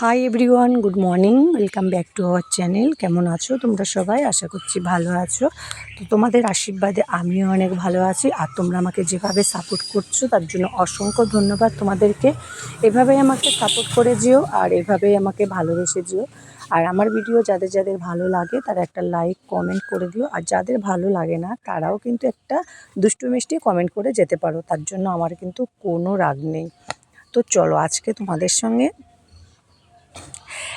Hi everyone good morning welcome back to our channel কেমন আছো তোমরা সবাই? আশা করছি ভালো আছো। তো তোমাদের আশীর্বাদে আমিও অনেক ভালো আছি। আর তোমরা আমাকে যেভাবে সাপোর্ট করছ, তার জন্য অসংখ্য ধন্যবাদ তোমাদেরকে। এভাবেই আমাকে সাপোর্ট করে যেও আর এভাবেই আমাকে ভালোবেসে যেও। আর আমার ভিডিও যাদের যাদের ভালো লাগে, তারা একটা লাইক কমেন্ট করে দিও। আর যাদের ভালো লাগে না, তারাও কিন্তু একটা দুষ্টু মিষ্টি কমেন্ট করে যেতে পারো। তার জন্য আমার কিন্তু কোনো রাগ নেই। তো চলো আজকে তোমাদের সঙ্গে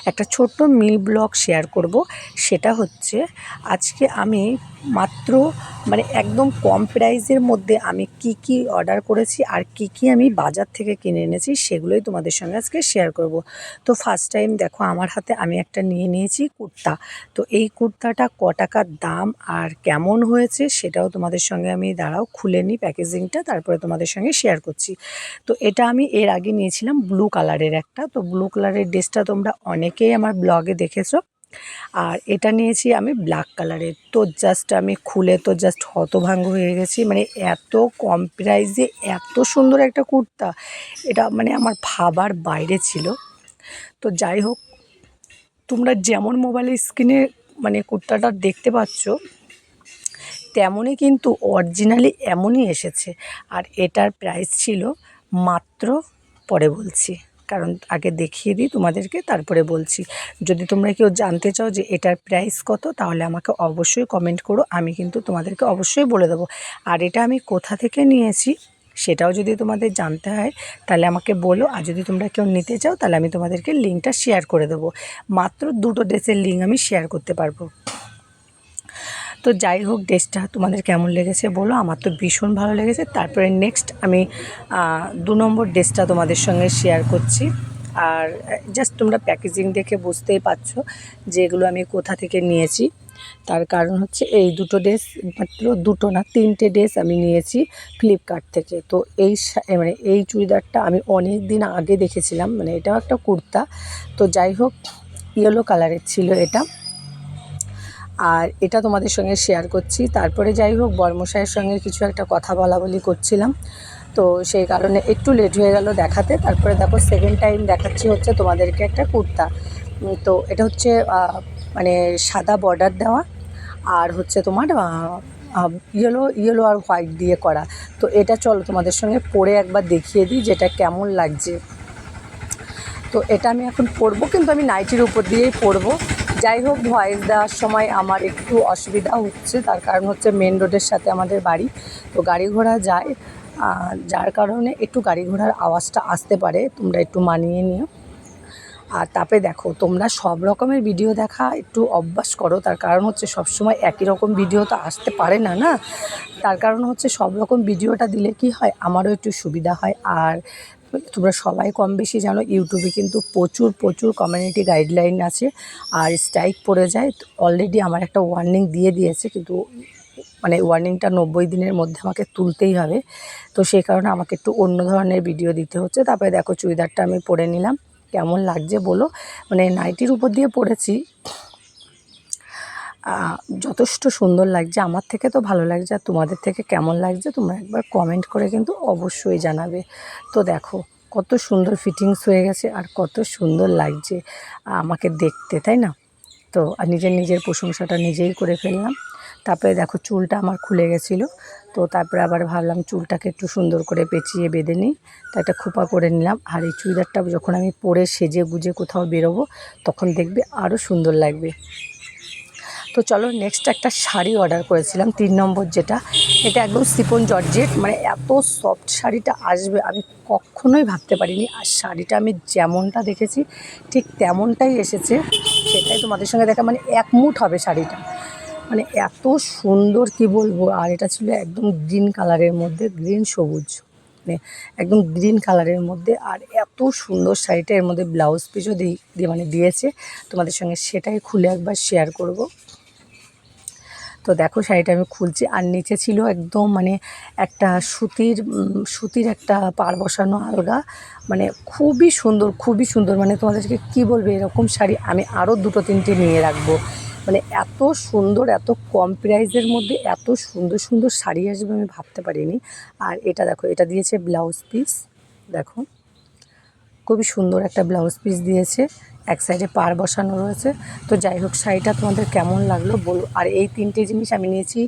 একটা ছোট্ট মিল ব্লগ শেয়ার করব। সেটা হচ্ছে আজকে আমি মাত্র মানে একদম কম প্রাইসের মধ্যে আমি কি কি অর্ডার করেছি আর কি কি আমি বাজার থেকে কিনে এনেছি সেগুলোই তোমাদের সঙ্গে আজকে শেয়ার করব। তো ফার্স্ট টাইম দেখো আমার হাতে আমি একটা নিয়ে নিয়েছি কুর্তা। তো এই কুর্তাটা ক টাকার দাম আর কেমন হয়েছে সেটাও তোমাদের সঙ্গে আমি দাঁড়াও, খুলে নিই প্যাকেজিংটা তারপরে তোমাদের সঙ্গে শেয়ার করছি। তো এটা আমি এর আগে নিয়েছিলাম ব্লু কালারের একটা। তো ব্লু কালারের ড্রেসটা তোমরা অনেকেই আমার ব্লগে দেখেছ। আর এটা নিয়েছি আমি ব্ল্যাক কালারের তো জাস্ট আমি খুলে তো জাস্ট হতভাঙ্গ হয়ে গেছি। মানে এত কম প্রাইসে এত সুন্দর একটা কুর্তা। এটা মানে আমার ভাবার বাইরে ছিল। তো যাই হোক, তোমরা যেমন মোবাইলের স্ক্রিনে মানে কুর্তাটা দেখতে পাচ্ছ, তেমনই কিন্তু অরিজিনালি এমনই এসেছে। আর এটার প্রাইস ছিল মাত্র, পরে বলছি। কারণ আগে দেখিয়ে দিই তোমাদেরকে, তারপরে বলছি। যদি তোমরা কেউ জানতে চাও যে এটার প্রাইস কত, তাহলে আমাকে অবশ্যই কমেন্ট করো, আমি কিন্তু তোমাদেরকে অবশ্যই বলে দেবো। আর এটা আমি কোথা থেকে নিয়েছি, সেটাও যদি তোমাদের জানতে হয়, তাহলে আমাকে বলো। আর যদি তোমরা কেউ নিতে চাও, তাহলে আমি তোমাদেরকে লিঙ্কটা শেয়ার করে দেবো। মাত্র দুটো ড্রেসের লিঙ্ক আমি শেয়ার করতে পারব। তো যাই হোক, ড্রেসটা তোমাদের কেমন লেগেছে বলো? আমার তো ভীষণ ভালো লেগেছে। তারপরে নেক্সট আমি দু নম্বর ড্রেসটা তোমাদের সঙ্গে শেয়ার করছি। আর জাস্ট তোমরা প্যাকেজিং দেখে বুঝতেই পারছ যে এগুলো আমি কোথা থেকে নিয়েছি। তার কারণ হচ্ছে এই দুটো ড্রেস, মাত্র দুটো না, তিনটে ড্রেস আমি নিয়েছি ফ্লিপকার্ট থেকে। তো এই মানে এই চুড়িদারটা আমি অনেক দিন আগে দেখেছিলাম। মানে এটাও একটা কুর্তা। তো যাই হোক ইয়েলো কালারের ছিল এটা। আর এটা তোমাদের সঙ্গে শেয়ার করছি। তারপরে যাই হোক, বর্মশাইয়ের সঙ্গে কিছু একটা কথা বলা বলি করছিলাম। তো সেই কারণে একটু লেট হয়ে গেল দেখাতে। তারপরে দেখো সেকেন্ড টাইম দেখাচ্ছি হচ্ছে তোমাদেরকে একটা কুর্তা। তো এটা হচ্ছে মানে সাদা বর্ডার দেওয়া আর হচ্ছে তোমার ইয়েলো ইয়েলো আর হোয়াইট দিয়ে করা। তো এটা চলো তোমাদের সঙ্গে পরে একবার দেখিয়ে দিই যেটা কেমন লাগছে। তো এটা আমি এখন পরবো, কিন্তু আমি নাইটির উপর দিয়েই পরবো। যাই হোক, ভয়েস দেওয়ার সময় আমার একটু অসুবিধা হচ্ছে। তার কারণ হচ্ছে মেন রোডের সাথে আমাদের বাড়ি। তো গাড়ি ঘোড়া যায়। যার কারণে একটু গাড়ি ঘোড়ার আওয়াজটা আসতে পারে। তোমরা একটু মানিয়ে নিও। আর তারপরে দেখো, তোমরা সব রকমের ভিডিও দেখা একটু অভ্যাস করো। তার কারণ হচ্ছে সবসময় একই রকম ভিডিও তো আসতে পারে না না? তার কারণ হচ্ছে সব রকম ভিডিওটা দিলে কি হয়? আমারও একটু সুবিধা হয়। আর তোমরা সবাই কম বেশি জানো, ইউটিউবে কিন্তু প্রচুর প্রচুর কমিউনিটি গাইডলাইন আছে আর স্ট্রাইক পড়ে যায়। অলরেডি আমার একটা ওয়ার্নিং দিয়ে দিয়েছে, কিন্তু মানে ওয়ার্নিংটা নব্বই দিনের মধ্যে আমাকে তুলতেই হবে। তো সেই কারণে আমাকে একটু অন্য ধরনের ভিডিও দিতে হচ্ছে। তারপরে দেখো চুড়িদারটা আমি পরে নিলাম। কেমন লাগছে বলো? মানে নাইটির উপর দিয়ে পড়েছি যথেষ্ট সুন্দর লাগছে। আমার থেকে তো ভালো লাগছে আর তোমাদের থেকে কেমন লাগছে তোমরা একবার কমেন্ট করে কিন্তু অবশ্যই জানাবে। তো দেখো, কত সুন্দর ফিটিংস হয়ে গেছে আর কত সুন্দর লাগছে আমাকে দেখতে, তাই না? তো আর নিজের নিজের প্রশংসাটা নিজেই করে ফেললাম। তারপরে দেখো, চুলটা আমার খুলে গেছিল। তো তারপরে আবার ভাবলাম চুলটাকে একটু সুন্দর করে পেঁচিয়ে বেঁধে নিই। তা একটা খোপা করে নিলাম। আর এই চুড়িদারটা যখন আমি পরে সেজে গুজে কোথাও বেরোবো, তখন দেখবে আরও সুন্দর লাগবে। তো চলো নেক্সট একটা শাড়ি অর্ডার করেছিলাম, তিন নম্বর যেটা, এটা একদম সিপন জর্জেট মানে এত সফট শাড়িটা আসবে, আমি কখনোই ভাবতে পারিনি, আর শাড়িটা আমি যেমনটা দেখেছি, ঠিক তেমনটাই এসেছে, সেটাই তোমাদের সঙ্গে দেখা মানে একমুট হবে শাড়িটা। মানে এত সুন্দর, কি বলব, আর এটা ছিল একদম গ্রিন কালারের মধ্যে গ্রিন সবুজ মানে একদম গ্রিন কালারের মধ্যে, আর এত সুন্দর শাড়িটা এর মধ্যে ব্লাউজ পিসও দিয়ে মানে দিয়েছে, তোমাদের সঙ্গে সেটাই খুলে একবার শেয়ার করব। তো দেখো শাড়িটা আমি খুলছি। আর নিচে ছিল একদম মানে একটা সুতির সুতির একটা পার বসানো আলগা। মানে খুবই সুন্দর খুবই সুন্দর। মানে তোমাদেরকে কি বলবে, এরকম শাড়ি আমি আরও দুটো, তিনটে নিয়ে রাখব। মানে এত সুন্দর, এত কম প্রাইসের মধ্যে এত সুন্দর সুন্দর শাড়ি আসবে আমি ভাবতে পারিনি। আর এটা দেখো, এটা দিয়েছে ব্লাউজ পিস। দেখো, খুবই সুন্দর একটা ব্লাউজ পিস দিয়েছে। এক সাইডে পার বসানো রয়েছে। তো যাই হোক, শাড়িটা তোমাদের কেমন লাগল বলো। আর এই তিনটে জিনিস আমি নিয়েছি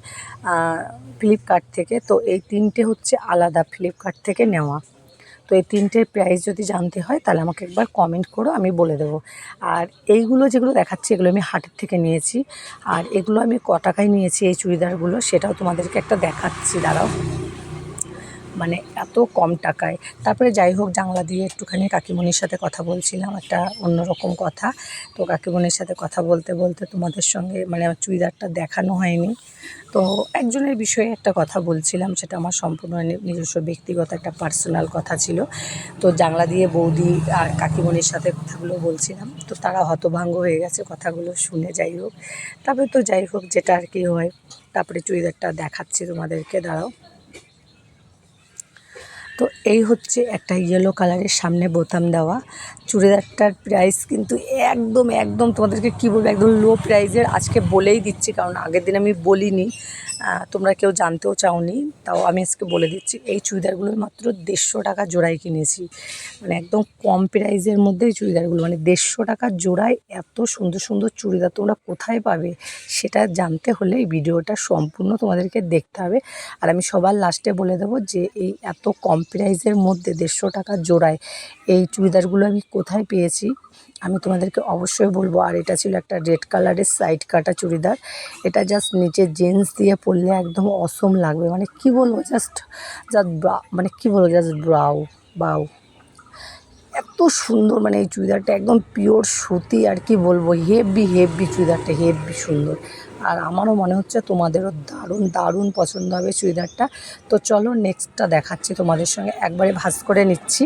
ফ্লিপকার্ট থেকে। তো এই তিনটে হচ্ছে আলাদা ফ্লিপকার্ট থেকে নেওয়া। তো এই তিনটের প্রাইস যদি জানতে হয়, তাহলে আমাকে একবার কমেন্ট করো, আমি বলে দেবো। আর এইগুলো যেগুলো দেখাচ্ছি, এগুলো আমি হাটের থেকে নিয়েছি। আর এগুলো আমি ক টাকায় নিয়েছি এই চুড়িদারগুলো, সেটাও তোমাদেরকে একটা দেখাচ্ছি, দাঁড়াও। মানে এত কম টাকায়। তারপরে যাই হোক জানলা দিয়ে একটুখানি কাকিমণির সাথে কথা বলছিলাম, একটা অন্যরকম কথা। তো কাকিমণির সাথে কথা বলতে বলতে তোমাদের সঙ্গে মানে আমার চুড়িদারটা দেখানো হয়নি। তো একজনের বিষয়ে একটা কথা বলছিলাম, সেটা আমার সম্পূর্ণ নিজস্ব ব্যক্তিগত একটা পার্সোনাল কথা ছিল। তো জানলা দিয়ে বৌদি আর কাকিমণির সাথে কথাগুলো বলছিলাম। তো তারা হতভাঙ্গ হয়ে গেছে কথাগুলো শুনে যাই হোক তারপরে তো যাই হোক যেটা আর কি হয়, তারপরে চুড়িদারটা দেখাচ্ছি তোমাদেরকে, দাঁড়াও। তো এই হচ্ছে একটা ইয়েলো কালারের সামনে বোতাম দেওয়া। চুড়িদারটার প্রাইস কিন্তু একদম একদম তোমাদেরকে কী বলব, একদম লো প্রাইজের আজকে বলেই দিচ্ছি, কারণ আগের দিন আমি বলিনি। তোমরা কেউ জানতেও চাওনি, তাও আমি আজকে বলে দিচ্ছি, এই চুড়িদারগুলো মাত্র দেড়শো টাকা জোড়ায় কিনেছি। মানে একদম কম প্রাইজের মধ্যে এই চুড়িদারগুলো মানে দেড়শো টাকা জোড়ায় এত সুন্দর সুন্দর চুড়িদার তোমরা কোথায় পাবে সেটা জানতে হলে এই ভিডিওটা সম্পূর্ণ তোমাদেরকে দেখতে হবে। আর আমি সবার লাস্টে বলে দেবো যে এই এত কম প্রাইজের মধ্যে দেড়শো টাকা জোড়ায় এই চুড়িদারগুলো আমি কোথায় পেয়েছি, আমি তোমাদেরকে অবশ্যই বলব। আর এটা ছিল একটা রেড কালারের সাইড কাটা চুড়িদার, এটা জাস্ট নিচে জিন্স দিয়ে পরলে একদম অসম লাগবে। মানে কি বলব জাস্ট জাস্ট মানে কি বলব জাস্ট ব্রাউ বাউ এত সুন্দর মানে এই চুড়িদারটা একদম পিওর সুতি আর কি বলব হেভি হেভি চুড়িদারটা হেভি সুন্দর। আর আমারও মনে হচ্ছে তোমাদেরও দারুণ দারুণ পছন্দ হবে চুড়িদারটা। তো চলো নেক্সটটা দেখাচ্ছি তোমাদের সঙ্গে, একবারে ভাস করে নিচ্ছি।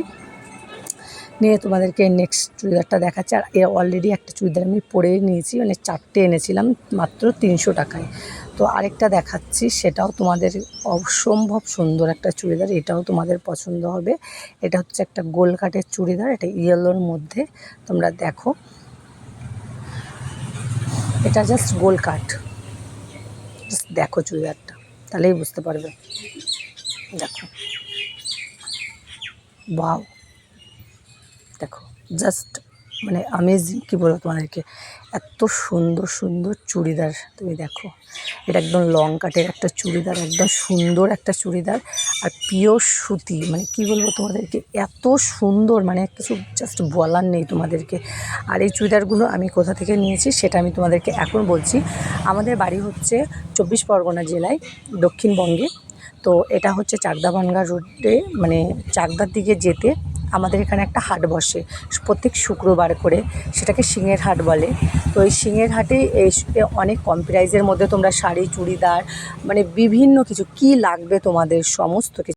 নিয়ে তোমাদেরকে নেক্সট চুড়িদারটা দেখাচ্ছি। আর এ অলরেডি একটা চুড়িদার আমি পরে নিয়েছি মানে চারটে এনেছিলাম, মাত্র তিনশো টাকায়। তো আরেকটা দেখাচ্ছি, সেটাও তোমাদের অসম্ভব সুন্দর একটা চুড়িদার, এটাও তোমাদের পছন্দ হবে। এটা হচ্ছে একটা গোল কাটের চুড়িদার, এটা ইয়েলোর মধ্যে তোমরা দেখো। এটা জাস্ট গোল কাট জাস্ট দেখো চুড়িদারটা, তাহলেই বুঝতে পারবে। দেখো। বাও দেখো জাস্ট মানে আমেজিং কী বলব তোমাদেরকে? এত সুন্দর সুন্দর চুড়িদার, তুমি দেখো। এটা একদম লং কাটের একটা চুড়িদার, একদম সুন্দর একটা চুড়িদার। আর পিওর সুতি মানে কি বলব তোমাদেরকে, এত সুন্দর মানে কিছু জাস্ট বলার নেই তোমাদেরকে। আর এই চুড়িদারগুলো আমি কোথা থেকে নিয়েছি, সেটা আমি তোমাদেরকে এখন বলছি। আমাদের বাড়ি হচ্ছে চব্বিশ পরগনা জেলায়, দক্ষিণবঙ্গে। তো এটা হচ্ছে চাকদা বনগা রোডে মানে চাকদার দিকে যেতে আমাদের এখানে একটা হাট বসে। প্রত্যেক শুক্রবার করে সেটাকে শিঙের হাট বলে। তো এই শিঙের হাটে এই অনেক কম প্রাইজের মধ্যে তোমরা শাড়ি, চুড়িদার মানে বিভিন্ন কিছু কি লাগবে তোমাদের সমস্ত কিছু